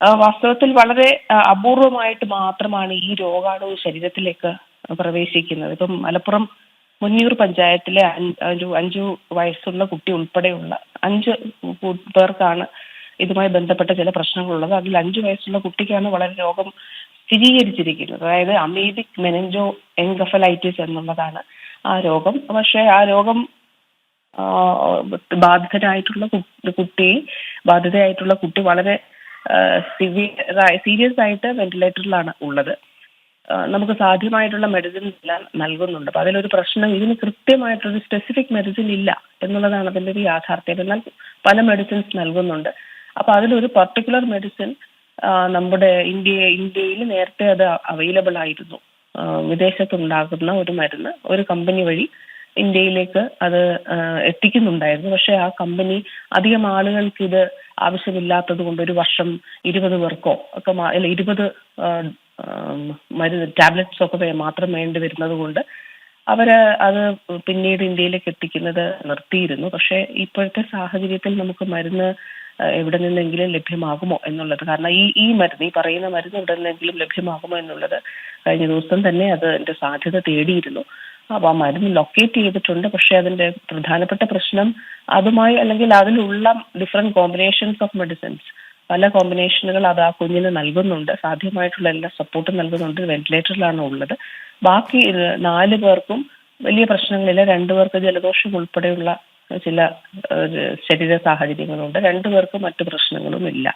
വാസ്തവത്തിൽ വളരെ അപൂർവമായിട്ട് മാത്രമാണ് ഈ രോഗാണു ശരീരത്തിലേക്ക് പ്രവേശിക്കുന്നത്. ഇപ്പം മലപ്പുറം മുന്നൂർ പഞ്ചായത്തിലെ ഒരു അഞ്ചു വയസ്സുള്ള കുട്ടി ഉൾപ്പെടെയുള്ള അഞ്ച് പേർക്കാണ് ഇതുമായി ബന്ധപ്പെട്ട ചില പ്രശ്നങ്ങളുള്ളത്. അതിൽ അഞ്ചു വയസ്സുള്ള കുട്ടിക്കാണ് വളരെ രോഗം സ്ഥിരീകരിച്ചിരിക്കുന്നത്. അതായത് അമീബിക് മെനഞ്ചോ എൻഗഫലൈറ്റിസ് എന്നുള്ളതാണ് ആ രോഗം. പക്ഷേ ആ രോഗം ബാധിതരായിട്ടുള്ള കുട്ടി ബാധിതയായിട്ടുള്ള കുട്ടി വളരെ സിവിയർ സീരിയസ് ആയിട്ട് വെന്റിലേറ്ററിലാണ് ഉള്ളത്. നമുക്ക് സാധ്യമായിട്ടുള്ള മെഡിസിൻസ് എല്ലാം നൽകുന്നുണ്ട്. അപ്പൊ അതിലൊരു പ്രശ്നം ഇതിന് കൃത്യമായിട്ടൊരു സ്പെസിഫിക് മെഡിസിൻ ഇല്ല എന്നുള്ളതാണ് അതിന്റെ ഒരു യാഥാർത്ഥ്യം. എന്നാൽ പല മെഡിസിൻസ് നൽകുന്നുണ്ട്. അപ്പൊ അതിലൊരു പർട്ടിക്കുലർ മെഡിസിൻ നമ്മുടെ ഇന്ത്യ ഇന്ത്യയിൽ നേരത്തെ അത് അവൈലബിൾ ആയിരുന്നു. വിദേശത്ത് വിദേശത്തുണ്ടാകുന്ന ഒരു മരുന്ന് ഒരു കമ്പനി വഴി ഇന്ത്യയിലേക്ക് അത് എത്തിക്കുന്നുണ്ടായിരുന്നു. പക്ഷെ ആ കമ്പനി അധികം ആളുകൾക്ക് ഇത് ആവശ്യമില്ലാത്തത് കൊണ്ട് ഒരു വർഷം ഇരുപത് പേർക്കോ ഒക്കെ അല്ല ഇരുപത് മരുന്ന് ടാബ്ലറ്റ്സ് ഒക്കെ മാത്രം വേണ്ടി വരുന്നത് കൊണ്ട് അവർ അത് പിന്നീട് ഇന്ത്യയിലേക്ക് എത്തിക്കുന്നത് നിർത്തിയിരുന്നു. പക്ഷെ ഇപ്പോഴത്തെ സാഹചര്യത്തിൽ നമുക്ക് മരുന്ന് എവിടെ നിന്നെങ്കിലും ലഭ്യമാകുമോ എന്നുള്ളത് കാരണം ഈ ഈ മരുന്ന് ഈ പറയുന്ന മരുന്ന് എവിടെ നിന്നെങ്കിലും ലഭ്യമാകുമോ എന്നുള്ളത് കഴിഞ്ഞ ദിവസം തന്നെ അത് അതിന്റെ സാധ്യത തേടിയിരുന്നു. ആ മരുന്ന് ലൊക്കേറ്റ് ചെയ്തിട്ടുണ്ട്. പക്ഷെ അതിന്റെ പ്രധാനപ്പെട്ട പ്രശ്നം അതുമായി അല്ലെങ്കിൽ അതിലുള്ള ഡിഫറെന്റ് കോമ്പിനേഷൻസ് ഓഫ് മെഡിസിൻസ് പല കോമ്പിനേഷനുകൾ അത് ആ കുഞ്ഞിന് നൽകുന്നുണ്ട്. സാധ്യമായിട്ടുള്ള എല്ലാ സപ്പോർട്ടും നൽകുന്നുണ്ട്. വെന്റിലേറ്ററിലാണ് ഉള്ളത്. ബാക്കി നാല് പേർക്കും വലിയ പ്രശ്നങ്ങളില്ല. രണ്ടു പേർക്ക് ജലദോഷം ഉൾപ്പെടെയുള്ള ചില ശരീര സാഹചര്യങ്ങളുണ്ട്. രണ്ടു പേർക്കും മറ്റു പ്രശ്നങ്ങളും ഇല്ല